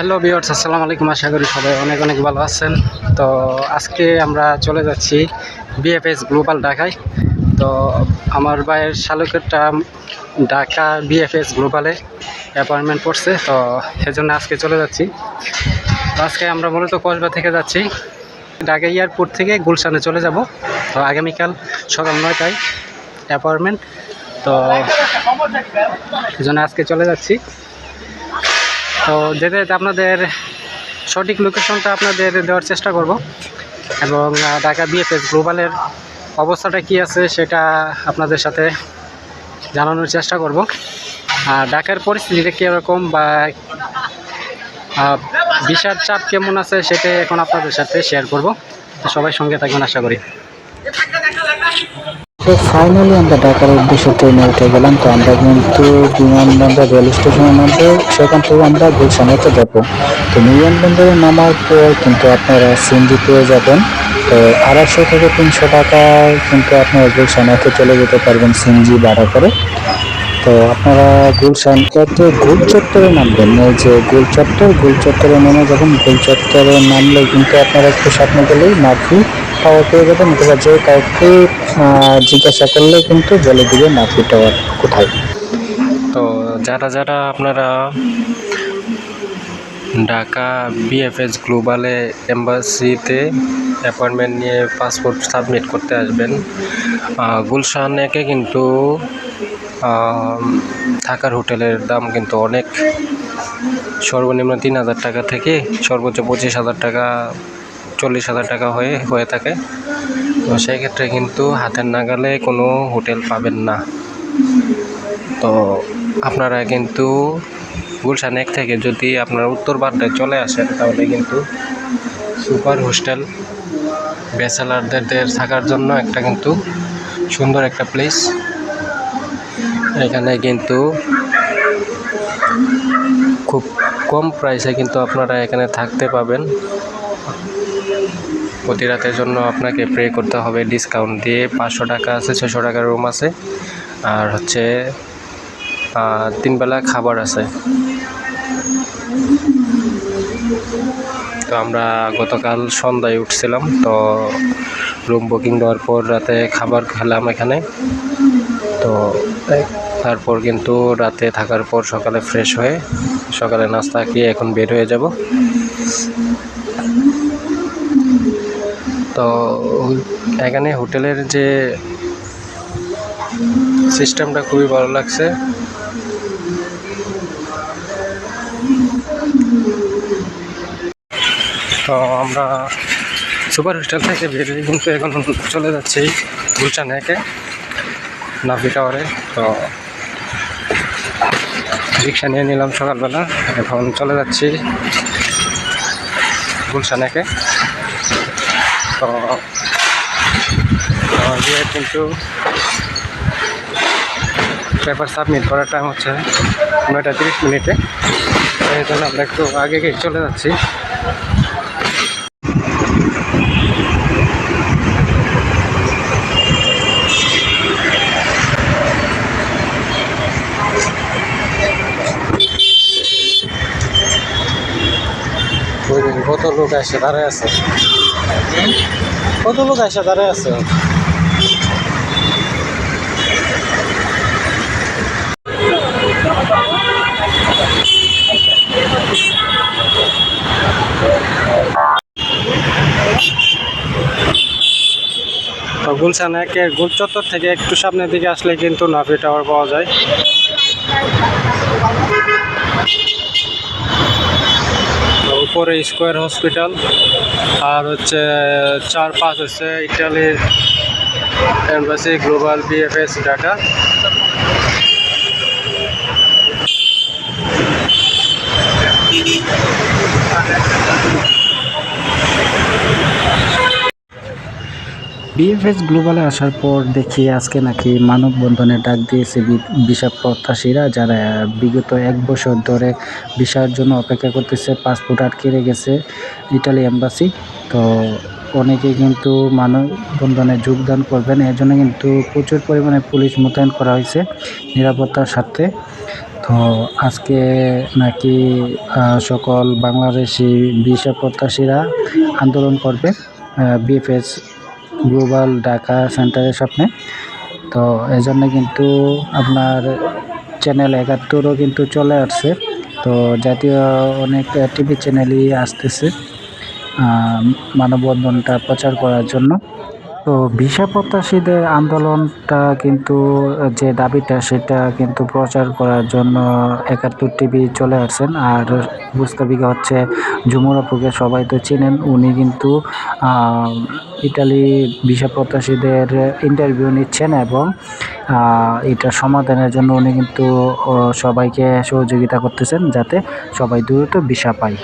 Hello বিয়ার্স আসসালামু আলাইকুম। আশা করি সবাই অনেক অনেক ভালো আছেন। তো আজকে আমরা চলে যাচ্ছি বিএফএস গ্লোবাল ঢাকায়। তো আমার ভাইয়ের শালকেরটা ঢাকা বিএফএস গ্লোবালে অ্যাপয়েন্টমেন্ট পড়ছে তো সেজন্য আজকে চলে যাচ্ছি। তো আজকে আমরা মূলত কসবা থেকে যাচ্ছি। ঢাকা এয়ারপোর্ট থেকে গুলশানে চলে যাব। তো আগামীকাল সকাল নয়টায় অ্যাপয়েন্টমেন্ট তো সেজন্য আজকে চলে যাচ্ছি। তো যেতে যেতে আপনাদের সঠিক লোকেশনটা আপনাদের দেওয়ার চেষ্টা করব এবং ঢাকা বিএফএস গ্লোবালের অবস্থাটা কি আছে সেটা আপনাদের সাথে জানানোর চেষ্টা করব। আর ঢাকার পরিস্থিতিটা কীরকম বা বিশাল চাপ কেমন আছে সেটাই এখন আপনাদের সাথে শেয়ার করব। তো সবাই সঙ্গে থাকবেন, আশা করি। তো ফাইনালি আমরা ঢাকার উদ্দেশ্যে ট্রেনে উঠে গেলাম। তো আমরা কিন্তু বিমানবন্দর রেল স্টেশনের মধ্যে, সেখান থেকে আমরা গুলশানেতে যাব। তো বিমানবন্দরে নামার পর কিন্তু আপনারা সিএনজি পেয়ে যাবেন। তো আড়াইশো থেকে তিনশো টাকায় কিন্তু আপনারা গুলশানেতে চলে যেতে পারবেন সিএনজি ভাড়া করে। তো আপনারা গুলশান এতে গোল চত্বরে নামবেন। এই যে গোল চত্বর গোল চত্বরে নেমে যখন গোল চত্বরে নামলে কিন্তু আপনারা একটু স্বপ্ন গেলেই নাফি পাওয়া পেয়ে যাবেন অথবা যে কাউকে জিজ্ঞাসা করলে কিন্তু বলে দিবে নাফি টাওয়ার কোথায়। তো যারা যারা আপনারা ঢাকা বিএফএস গ্লোবালে এম্বাসিতে অ্যাপয়েন্টমেন্ট নিয়ে পাসপোর্ট সাবমিট করতে আসবেন গুলশান একে কিন্তু থাকার হোটেলের দাম কিন্তু অনেক। সর্বনিম্ন তিন হাজার টাকা থেকে সর্বোচ্চ পঁচিশ হাজার টাকা চল্লিশ হাজার টাকা হয়ে হয়ে থাকে। তো সেই ক্ষেত্রে কিন্তু হাতের নাগালে কোনো হোটেল পাবেন না। তো আপনারা কিন্তু গুলশান এক থেকে যদি আপনারা উত্তর বাড্ডায় চলে আসেন, তাহলে কিন্তু সুপার হোস্টেল ব্যাচেলারদের থাকার জন্য একটা কিন্তু সুন্দর একটা প্লেস। এখানে কিন্তু খুব কম প্রাইসে কিন্তু আপনারা এখানে থাকতে পাবেন। প্রতি রাতের জন্য আপনাকে পে করতে হবে ডিসকাউন্ট দিয়ে পাঁচশো টাকা আছে ছশো টাকার রুম আছে। আর হচ্ছে আহ, তিন বেলা খাবার আছে। তো আমরা গতকাল সন্ধ্যায় উঠছিলাম তো রুম বুকিং দেওয়ার পর রাতে খাবার খেলাম এখানে। তো তারপর কিন্তু রাতে থাকার পর সকালে ফ্রেশ হয়ে সকালে নাস্তা খেয়ে এখন বের হয়ে যাব। তো এখানে হোটেলের যে সিস্টেমটা খুবই ভালো লাগছে। তো আমরা সুপার হোস্টেল থেকে বেরিয়ে কিন্তু এখন চলে যাচ্ছি গুলশান একে নাভি টাওয়ারে। তো রিক্সা নিয়ে নিলাম সকালবেলা, এখন চলে যাচ্ছি গুলশান একে। কিন্তু পেপার সাবমিট করার টাইম হচ্ছে নয়টা তিরিশ মিনিটে। এই জন্য আমরা একটু আগে গিয়ে চলে যাচ্ছি। কত লোক এসে দাঁড়ায় আছে। কত লোক এসে দাঁড়ায় আছে? গুলশান একে গুল চত্বর থেকে একটু সামনের দিকে আসলে কিন্তু নাফি টাওয়ার পাওয়া যায়। উপরে স্কোয়ার হসপিটাল আর হচ্ছে চার পাঁচ হচ্ছে ইটালির embassy global VFS Dhaka VFS গ্লোবালে আসার পর দেখি আজকে নাকি মানববন্ধনে ডাক দিয়েছে ভিসা প্রত্যাশীরা, যারা বিগত এক বছর ধরে ভিসার জন্য অপেক্ষা করতেছে, পাসপোর্ট আটকে রেখেছে ইটালি এম্বাসি। তো অনেকে কিন্তু মানববন্ধনে যোগদান করবেন এর জন্য কিন্তু প্রচুর পরিমাণে পুলিশ মোতায়েন করা হয়েছে নিরাপত্তার স্বার্থে। তো তো আজকে নাকি সকল বাংলাদেশি ভিসা প্রত্যাশীরা আন্দোলন করবে বিএফএস গ্লোবাল ঢাকা সেন্টারের সামনে তো এই জন্য কিন্তু আপনার চ্যানেল একাত্তরও কিন্তু চলে আসছে। তো জাতীয় অনেক টিভি চ্যানেলই আসতেছে মানববন্ধনটা প্রচার করার জন্য। তো ভিসা প্রত্যাশীদের আন্দোলনটা কিন্তু, যে দাবিটা সেটা কিন্তু প্রচার করার জন্য একাত্তর টিভি চলে আসছেন। আর বুঝতে হচ্ছে ঝুমুর আপুকে সবাই তো চেনেন। উনি কিন্তু ইটালি ভিসা প্রত্যাশীদের ইন্টারভিউ নিচ্ছেন এবং এটা সমাধানের জন্য উনি কিন্তু সবাইকে সহযোগিতা করতেছেন যাতে সবাই দ্রুত ভিসা পায়।